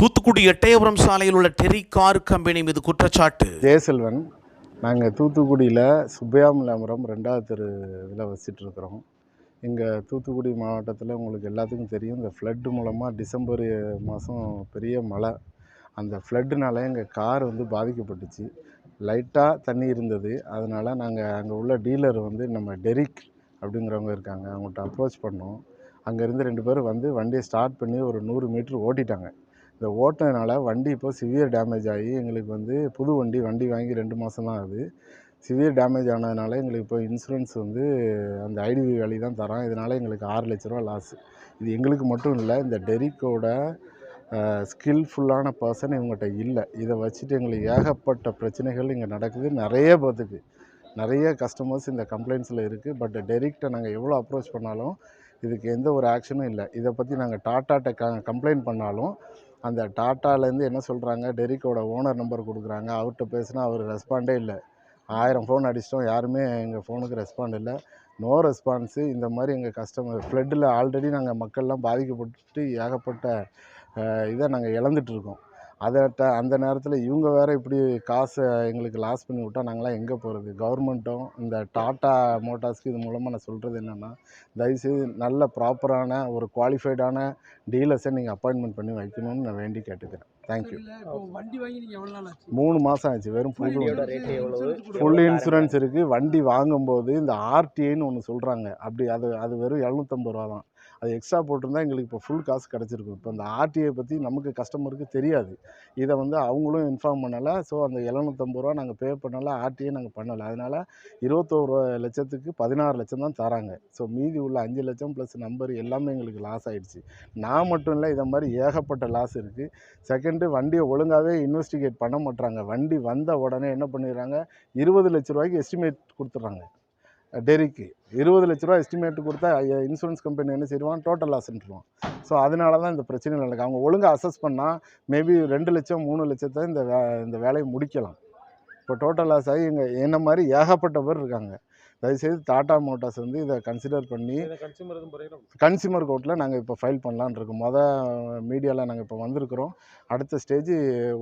தூத்துக்குடி எட்டயபுரம் சாலையில் உள்ள Terry car company மீது குற்றச்சாட்டு. ஜெயசெல்வன் நாங்கள் தூத்துக்குடியில் சுப்பையாமலாபுரம் ரெண்டாவது தெரு இதில் வசிச்சிட்ருக்குறோம் இங்கே தூத்துக்குடி மாவட்டத்தில் உங்களுக்கு எல்லாத்துக்கும் தெரியும் இந்த ஃப்ளட்டு மூலமாக டிசம்பர் மாதம் பெரிய மழை. அந்த ஃப்ளட்டுனால எங்கள் கார் வந்து பாதிக்கப்பட்டுச்சு. லைட்டாக தண்ணி இருந்தது. அதனால் நாங்கள் அங்கே உள்ள டீலர் வந்து நம்ம டெரிக் அப்படிங்கிறவங்க இருக்காங்க அவங்கள்ட்ட அப்ரோச் பண்ணோம். அங்கேருந்து ரெண்டு பேரும் வந்து வண்டியை ஸ்டார்ட் பண்ணி ஒரு நூறு மீட்ரு ஓட்டிட்டாங்க. இந்த ஓட்டினதுனால வண்டி இப்போ சிவியர் டேமேஜ் ஆகி எங்களுக்கு வந்து புது வண்டி வண்டி வாங்கி ரெண்டு மாதம் தான் ஆகுது. சிவியர் டேமேஜ் ஆனதுனால எங்களுக்கு இப்போ இன்சூரன்ஸ் வந்து அந்த ஐடிவி வேலி தான் தரோம் இதனால் எங்களுக்கு ஆறு லட்ச ரூபா லாஸ் இது எங்களுக்கு மட்டும் இல்லை இந்த டெரிக்கோட ஸ்கில்ஃபுல்லான பர்சன் இவங்ககிட்ட இல்லை. இதை வச்சுட்டு எங்களுக்கு ஏகப்பட்ட பிரச்சனைகள் இங்கே நடக்குது. நிறைய பார்த்துக்கு நிறைய கஸ்டமர்ஸ் இந்த கம்ப்ளைண்ட்ஸில் இருக்குது பட் டெரிக்டை நாங்கள் எவ்வளோ அப்ரோச் பண்ணாலும் இதுக்கு எந்த ஒரு ஆக்ஷனும் இல்லை. இதை பற்றி நாங்கள் டாட்டாட்ட க கம்ப்ளைண்ட் பண்ணாலும் அந்த டாட்டாலேருந்து என்ன சொல்கிறாங்க டெரிக்கோட ஓனர் நம்பர் கொடுக்குறாங்க. அவர்கிட்ட பேசினா அவர் ரெஸ்பாண்டே இல்லை. ஆயிரம் ஃபோன் அடிச்சிட்டோம். யாருமே எங்கள் ஃபோனுக்கு ரெஸ்பாண்ட் இல்லை. நோ ரெஸ்பான்ஸு இந்த மாதிரி எங்கள் கஸ்டமர் ஃப்ளட்டில் ஆல்ரெடி நாங்கள் மக்கள்லாம் பாதிக்கப்பட்டு ஏகப்பட்ட இதை நாங்கள் இழந்துட்டுருக்கோம் அதை ட அந்த நேரத்தில் இவங்க வேறு இப்படி காசை எங்களுக்கு லாஸ் பண்ணி விட்டால் நாங்களாம் எங்கே போகிறது கவர்மெண்ட்டும் இந்த டாட்டா மோட்டார்ஸ்க்கு இது மூலமாக நான் சொல்கிறது என்னென்னா தயவுசெய்து நல்ல ப்ராப்பரான ஒரு குவாலிஃபைடான டீலர்ஸை நீங்கள் அப்பாயின்மெண்ட் பண்ணி வைக்கணும்னு நான் வேண்டி கேட்டுக்கிறேன். தேங்க்யூ வண்டி வாங்கி நீங்க எவ்வளவு நாள் ஆச்சு? மூணு மாதம் ஆச்சு வெறும் எவ்வளவு? ஃபுல் இன்சூரன்ஸ் இருக்குது வண்டி வாங்கும்போது இந்த ஆர்டிஐன்னு ஒன்று சொல்கிறாங்க அப்படி அது அது வெறும் எழுநூற்றம்பது ரூபா தான் அது எக்ஸ்ட்ரா போட்டிருந்தா எங்களுக்கு இப்போ ஃபுல் காசு கிடச்சிருக்கும். இப்போ அந்த ஆர்டிஐ பற்றி நமக்கு கஸ்டமருக்கு தெரியாது. இதை வந்து அவங்களும் இன்ஃபார்ம் பண்ணலை. ஸோ அந்த எழுநூற்றம்பது ரூபா நாங்கள் பே பண்ணலை. ஆர்டிஐ நாங்கள் பண்ணலை. அதனால் இருபத்தோரு லட்சத்துக்கு பதினாறு லட்சம் தான் தராங்க. ஸோ மீதி உள்ள அஞ்சு லட்சம் ப்ளஸ் நம்பர் எல்லாமே எங்களுக்கு லாஸ் ஆகிடுச்சு நான் மட்டும் இல்லை இதை மாதிரி ஏகப்பட்ட லாஸ் இருக்குது செகண்டு வண்டியை ஒழுங்காகவே இன்வெஸ்டிகேட் பண்ண மாட்டுறாங்க வண்டி வந்த உடனே என்ன பண்ணிடுறாங்க? இருபது லட்ச ரூபாய்க்கு எஸ்டிமேட் கொடுத்துட்றாங்க. டெரிக்கு. இருபது லட்ச ரூபா எஸ்டிமேட் கொடுத்தா இன்சூரன்ஸ் கம்பெனி என்ன செய்வான்? டோட்டல் லாஸ்ன்ட்டுருவான் ஸோ அதனால தான் இந்த பிரச்சனை நடக்குது. அவங்க ஒழுங்காக அசஸ் பண்ணால் மேபி ரெண்டு லட்சம் மூணு லட்சத்தை இந்த வே இந்த வேலையை முடிக்கலாம். இப்போ டோட்டல் லாஸ் ஆகி எங்கள் என்ன மாதிரி ஏகப்பட்ட பேர் இருக்காங்க. தயவுசெய்து டாடா மோட்டார்ஸ் வந்து இதை கன்சிடர் பண்ணி கன்சியூமர் கோர்ட்டில் நாங்கள் இப்போ ஃபைல் பண்ணலான்னு இருக்கோம். மொதல் மீடியாவில் நாங்கள் இப்போ வந்திருக்கிறோம். அடுத்த ஸ்டேஜ்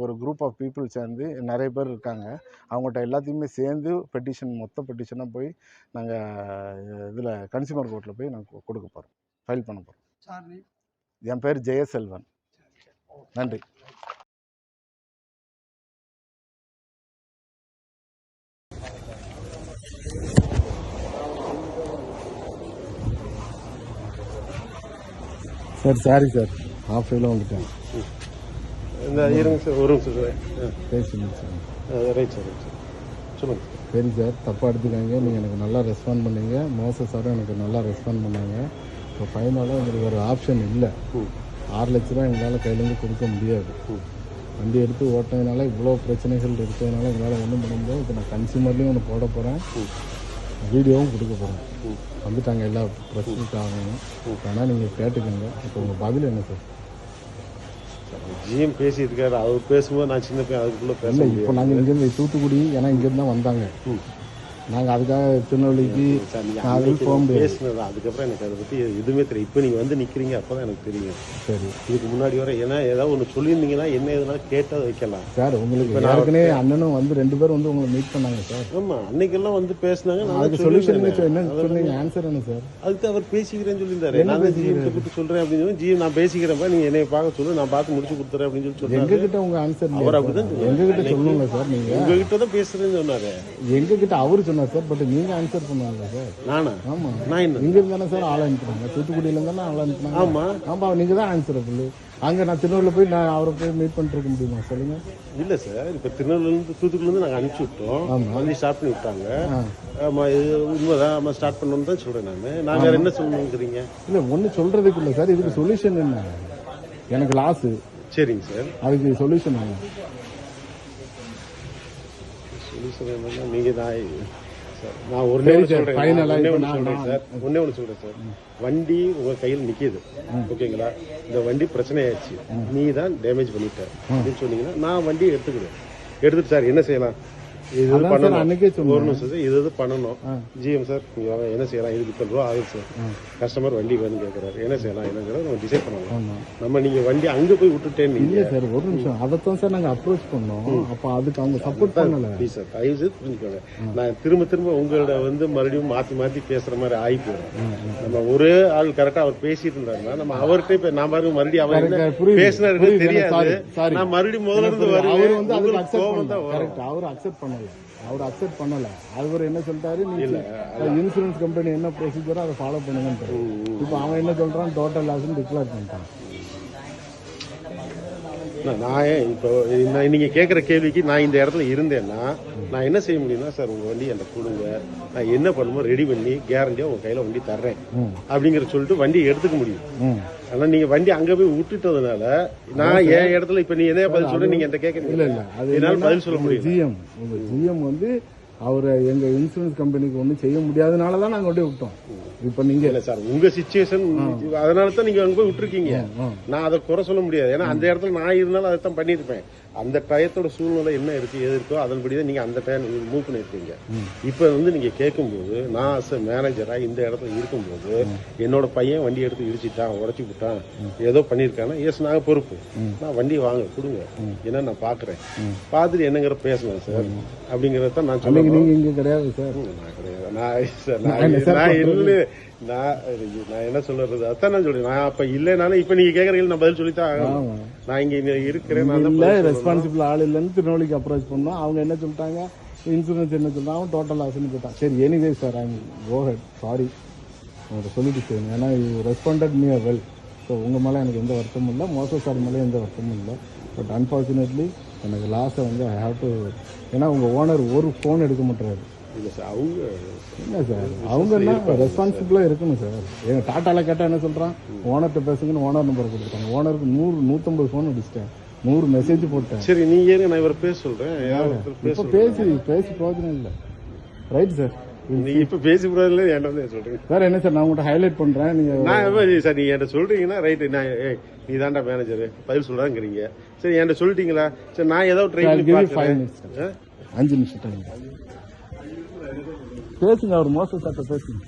ஒரு குரூப் ஆஃப் பீப்புள் சேர்ந்து நிறைய பேர் இருக்காங்க. அவங்கள்ட்ட எல்லாத்தையுமே சேர்ந்து பெட்டிஷன் மொத்த பெட்டிஷனாக போய் நாங்கள் இதில் கன்சியூமர் கோர்ட்டில் போய் நாங்கள் கொடுக்க போகிறோம் ஃபைல் பண்ண போகிறோம் என் பேர் ஜெயசெல்வன். நன்றி. Sir sorry. சார் ஆஃப் ஃபைல வந்துட்டேன். இந்த இருங்க சார் ஒரு நிமிஷம் சார். பேசி முடிச்சேன் ரைட் சார் ரைட் சார் சொல்லுங்கள் சரி சார் தப்பாக எடுத்துக்காங்க நீங்கள் எனக்கு நல்லா ரெஸ்பாண்ட் பண்ணீங்க. மோச சாரும் எனக்கு நல்லா ரெஸ்பாண்ட் பண்ணாங்க. இப்போ ஃபைனலாக எங்களுக்கு ஒரு ஆப்ஷன் இல்லை. ஆறு லட்ச ரூபா எங்களால் கையிலேருந்து கொடுக்க முடியாது. வண்டி எடுத்து ஓட்டினதுனால இவ்வளோ பிரச்சனைகள் இருக்கிறதுனால எங்களால் ஒன்றும் பண்ண முடியாது. இப்போ நான் கன்சியூமர்லேயும் ஒன்று போட போகிறேன் வீடியோவும் கொடுக்க போகிறேன் ம். வந்துட்டாங்க எல்லா பிரச்சனைக்காகவும். ஆனால் நீங்கள் கேட்டுக்கோங்க. இப்போ உங்கள் பதில் என்ன சார்? ஜிஎம் பேசியிருக்காரு அவர் பேசும்போது நான் சின்ன பையன் அதுக்குள்ளே பேச இப்போ நாங்கள் இங்கேருந்து தூத்துக்குடி ஏன்னா இங்கேருந்து தான் வந்தாங்க. நாங்கள் அதுக்காக திருநெல்வேலிக்கு நீங்கள் போக முடியாது. பேசினது அதுக்கப்புறம் எனக்கு அதை பற்றி எதுவுமே தெரியும் இப்போ நீங்கள் வந்து நிற்கிறீங்க அப்போ தான் எனக்கு தெரியும். சரி. இதுக்கு முன்னாடி வர ஏன்னா ஏதாவது ஒன்று சொல்லியிருந்தீங்கன்னா என்ன எதுனா கேட்டால் வைக்கலாம். சார் உங்களுக்கு ஏற்கனவே அண்ணனும் வந்து ரெண்டு பேரும் வந்து உங்களை மீட் பண்ணாங்க சார். ஆமாம் அன்னைக்கெல்லாம் வந்து பேசினாங்க நான் சொல்யூஷன் என்ன சொன்னீங்க? ஆன்சர் என்ன சார்? அதுக்கு அவர் பேசிக்கிறேன்னு சொல்லியிருந்தாரு. நான் ஜிஎம் கூப்பிட்டு சொல்கிறேன் அப்படின்னு சொல்லி ஜிஎம் நான் பேசிக்கிறேன்ப்பா நீங்கள் என்னை பார்க்க சொல்லு நான் பார்த்து முடிச்சு கொடுத்துறேன் அப்படின்னு சொல்லி சொன்னாரு எங்க கிட்ட உங்க ஆன்சர் அவர் அப்படிதான் சொன்னாரு. எங்க கிட்ட சொல்லணும்ல சார் நீங்க? உங்ககிட்ட தான் பேசுறேன்னு சொன்னாரு. எங்க கிட்ட அவரு சொன்னார். சார் பட் நீங்க ஆன்சர் பண்ணாங்க சார். நானா? ஆமா. நான் என்ன? இங்க இருந்தானே சார் ஆள் அனுப்புனாங்க. தூத்துக்குடியில இருந்தானே ஆள் அனுப்புனாங்க. ஆமா. ஆமா நீங்க தான் ஆன்சரபிள் அங்க நான் திருநெல்வேலியில் போய் நான் அவரை போய் மீட் பண்ணிட்டு இருக்க முடியுமா? சொல்லுங்க. இல்ல சார் இப்ப திருநெல்வேலிருந்து தூத்துக்குடிலேருந்து நாங்க அனுப்பிச்சு விட்டோம். வந்து ஸ்டார்ட் பண்ணி விட்டாங்க. ஆமா இது உண்மைதான். ஆமா ஸ்டார்ட் பண்ணணும்னு தான் சொல்றேன் நான். நான் வேற என்ன சொல்லணுங்கிறீங்க? இல்ல ஒண்ணு சொல்றதுக்கு இல்ல சார். இதுக்கு சொல்யூஷன் என்ன? எனக்கு லாஸ் சரிங்க சார். அதுக்கு சொல்யூஷன் என்ன? சொல்யூஷன் என்னன்னா நீங்க தான் சார் நான் ஒரு ஆ ஒண்ணே இப்ப ஒன்று சார். ஒண்ணே ஒன்று சொல்றேன் சார். வண்டி உங்க கையில் நிக்கிது. ஓகேங்களா? இந்த வண்டி பிரச்சனை ஆயிடுச்சு நீ தான் டேமேஜ் பண்ணிட்ட அப்படின்னு சொன்னீங்கன்னா நான் வண்டியை எடுத்துக்கிடுவேன் எடுத்துட்டு சார் என்ன செய்யலாம்? இது பண்ணணும். அன்னைக்கே ஒரு சொன்னேன் நிமிஷம் சார் இது இது பண்ணணும். ஜிஎம் சார் என்ன செய்யலாம்? இதுக்கு இத்தனை ரூபா ஆகுது சார். கஸ்டமர் வண்டி வேணும்னு கேட்கறாரு என்ன செய்யலாம்? என்னங்கிறத நம்ம டிசைட் பண்ணலாம். நம்ம நீங்க வண்டி அங்க போய் விட்டுட்டேன்னு இல்ல சார் ஒரு நிமிஷம். அதைத்தான் சார் நாங்க அப்ரோச் பண்ணோம். அப்ப அதுக்கு அவங்க சப்போர்ட் பண்ணல. ப்ளீஸ் சார் தயவு செய்து புரிஞ்சுக்கோங்க. நான் திரும்ப திரும்ப உங்களோட வந்து மறுபடியும் மாத்தி மாத்தி பேசுற மாதிரி ஆகி போயிடும். நம்ம ஒரே ஆள் கரெக்டா அவர் பேசிட்டு இருந்தாருன்னா நம்ம அவர்கிட்ட இப்ப நான் பாருங்க மறுபடியும் அவர் என்ன. பேசினாரு தெரியாது. நான் மறுபடியும் முதல்ல இருந்து அவர் வருவேன். வந்து கோபம் தான் வரும். கரெக்ட் அவர் அக்செப்ட் பண்ணல. அவர் அக்செப்ட் பண்ணல. அவர் என்ன சொல்லிட்டாரு? நீங்க இன்சூரன்ஸ் கம்பெனி என்ன ப்ரொசீஜரோ அதை ஃபாலோ பண்ணுங்கன்ட்டு இப்போ அவன் என்ன சொல்றான்? டோட்டல் லாஸ்ன்னு டிக்ளேர் பண்ணிட்டான். நான் இப்போ நான் நீங்க கேட்குற கேள்விக்கு நான் இந்த இடத்துல இருந்தேன்னா நான் என்ன செய்ய முடியும்னா சார் உங்க வண்டி என்கிட்ட கொடுங்க. நான் என்ன பண்ணுமோ ரெடி பண்ணி கேரண்டியா உங்க கையில வண்டி தர்றேன். அப்படிங்கிற சொல்லிட்டு வண்டியை எடுத்துக்க முடியும். ஆனா நீங்க வண்டி அங்க போய் விட்டுட்டதுனால நான் என் இடத்துல இப்ப நீ என்ன பதில் சொல்ற நீங்க என்கிட்ட கேட்கறீங்க இல்ல பதில் சொல்ல முடியும் ஜிஎம் உங்க ஜிஎம் வந்து அவரை எங்க இன்சூரன்ஸ் கம்பெனிக்கு ஒன்றும் செய்ய முடியாதனால தான் நாங்க கொண்டு விட்டோம். இப்போ நீங்க இல்ல சார் உங்க சுச்சுவேஷன் அதனால தான் நீங்க அங்க போய் விட்டுருக்கீங்க. நான் அதை குறை சொல்ல முடியாது. ஏன்னா அந்த இடத்துல நான் இருந்தாலும் அதை தான் பண்ணியிருப்பேன். அந்த டயத்தோட சூழ்நிலை என்ன இருக்கு எது இருக்கோ அதன்படி தான் நீங்க அந்த டைம் மூவ் பண்ணிருக்கீங்க இப்ப வந்து நீங்க கேட்கும்போது நான் அஸ் மேனேஜரா இந்த இடத்துல இருக்கும்போது என்னோட பையன் வண்டி எடுத்து இடிச்சிட்டான் உடச்சி விட்டான் ஏதோ பண்ணிருக்கானா எஸ் நாங்க பொறுப்பு. நான் வண்டி வாங்க கொடுங்க. ஏன்னா நான் பாக்குறேன். பார்த்துட்டு என்னங்கிற பேசலாம் சார் அப்படிங்கறத தான் நான் அன்னைக்கு சொல்லுவேன் நீங்க இங்க கிடையாது சார் நான் கிடையாது. நான் நான்? இல்லை. நான் நான் என்ன சொல்றது? அதான் நான் சொல்றேன். நான் அப்ப இல்லைனாலும் இப்ப நீங்க கேக்குறீங்க நான் பதில் சொல்லித்தான் ஆகணும். நான் இங்க இருக்கிறேன் நான் இல்ல. ரெஸ்பான்சிபிள் ஆள் இல்லைன்னு திருநெல்வேலிக்கு அப்ரோச் பண்ணோம். அவங்க என்ன சொல்லிட்டாங்க? இன்சூரன்ஸ் என்ன சொல்றாங்க டோட்டல் லாஸ்ன்னு போட்டான் சரி anyway sir I'm go ahead sorry உங்கள்கிட்ட சொல்லிட்டு செய்யுங்க ஏன்னா ரெஸ்பாண்டட் மீ வெல் ஸோ உங்கள் மேலே எனக்கு எந்த வருத்தமும் இல்லை. மோசோ சார் மேலே எந்த வருத்தமும் இல்லை. பட் அன்ஃபார்ச்சுனேட்லி எனக்கு லாஸை வந்து ஐ ஹாவ் டு ஏன்னா உங்கள் ஓனர் ஒரு ஃபோன் எடுக்க மாட்டாரு இல்ல சார் அவங்க என்ன சார் அவங்க என்ன ரெஸ்பான்சிபிளாக இருக்கணும் சார். எங்க டாட்டால கேட்டால் என்ன சொல்கிறான் ஓனர்கிட்ட பேசுங்கன்னு ஓனர் நம்பர் கொடுத்துட்டாங்க ஓனருக்கு நூறு நூற்றம்பது ஃபோன் அடிச்சிட்டேன். நூறு மெசேஜ் போட்டேன். சரி நீங்க ஏங்க நான் இவரை பேச பேச இப்போ. பேசி பேசி பிரயோஜனம் இல்லை. ரைட் சார் நீங்க இப்ப பேசி போறதுல என்கிட்ட சொல்றீங்க? சார் என்ன சார் நான் உங்கள்கிட்ட ஹைலைட் பண்ணுறேன் நீங்கள் நான் சார் நீங்க என்கிட்ட சொல்றீங்கன்னா ரைட் நான் நீ தான்டா மேனேஜர் பதில் சொல்றாங்கிறீங்க சரி என்கிட்ட சொல்லிட்டீங்களா? சரி நான் ஏதாவது ட்ரை பண்ணி? அஞ்சு நிமிஷம் டைம் பேசுங்க அவர் மோசம் சார்ட்ட பேசுங்க.